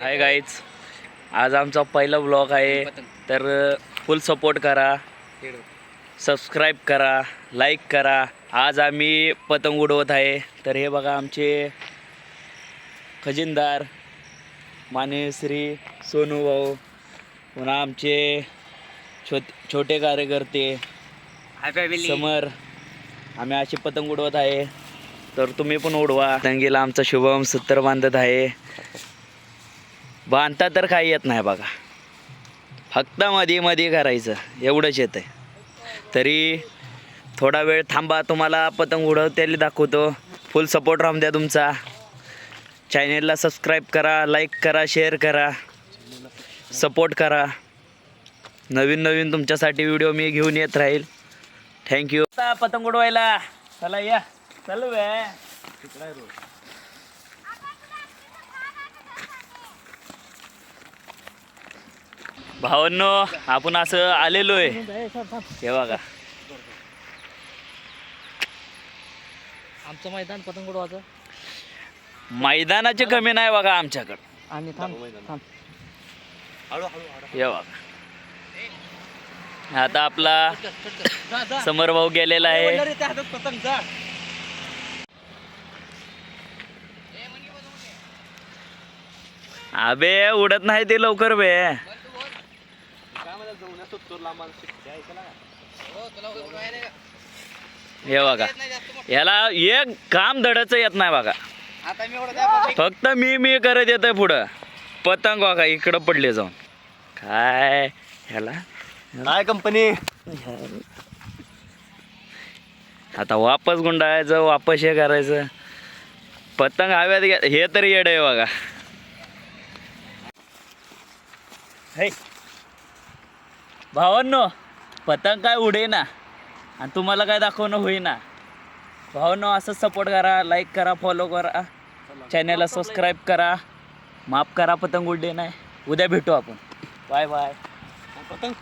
Hi guys आज आमचा पहिला ब्लॉग आहे. तर फुल सपोर्ट करा. सबस्क्राईब करा. लाईक करा. आज आम्ही पतंग उडवत आहे. तर हे बघा आमचे खजिनदार मानेश्री सोनू भाऊ. पुन्हा आमचे छोटे छोटे कार्यकर्ते. समर. आम्ही अशी पतंग उडवत आहे. तर तुम्ही पण उडवा. पतंगीला आमचा शुभम सूत्र बांधत आहे. बांधता तर काही येत नाही बघा. फक्त मध्ये मध्ये करायचं एवढंच येतं आहे तरी थोडा वेळ थांबा तुम्हाला पतंग उडवतेली दाखवतो. फुल सपोर्ट राहून द्या तुमचा. चॅनेलला सबस्क्राईब करा लाईक करा शेअर करा. सपोर्ट करा. नवीन नवीन तुमच्यासाठी व्हिडिओ मी घेऊन येत राहील. थँक्यू पतंग उडवायला. चला या. चालू आहे भावांनो आपण असं आलेलो आहे हे बघा. आमचं मैदान पतंग उडवायचं मैदानाचे कमी नाही बघा आमच्याकडं. आणि थांब थांब. हे बघा. आता आपला समर भाऊ गेलेला आहे. अबे उडत नाही ते लवकर बे. हे बघा. याला एक काम धडाचं येत नाही बघा. आता मी एवढं फक्त मी मी करत येतोय पुढं. पतंग बघा इकडं पडले जाऊन. काय? ह्याला? काय कंपनी आता वापस गुंडाळायचं वापस हे करायचं. पतंग हव्यात घ्या हे तरी येड आहे बघा. हे भावांनो पतंग काय उडे ना आणि तुम्हाला काय दाखवणं होईना. भावांनो असं सपोर्ट करा लाईक करा फॉलो करा. चॅनलला सबस्क्राईब करा. माफ करा पतंग उडे नाही उद्या भेटू आपण. बाय बाय पतंग.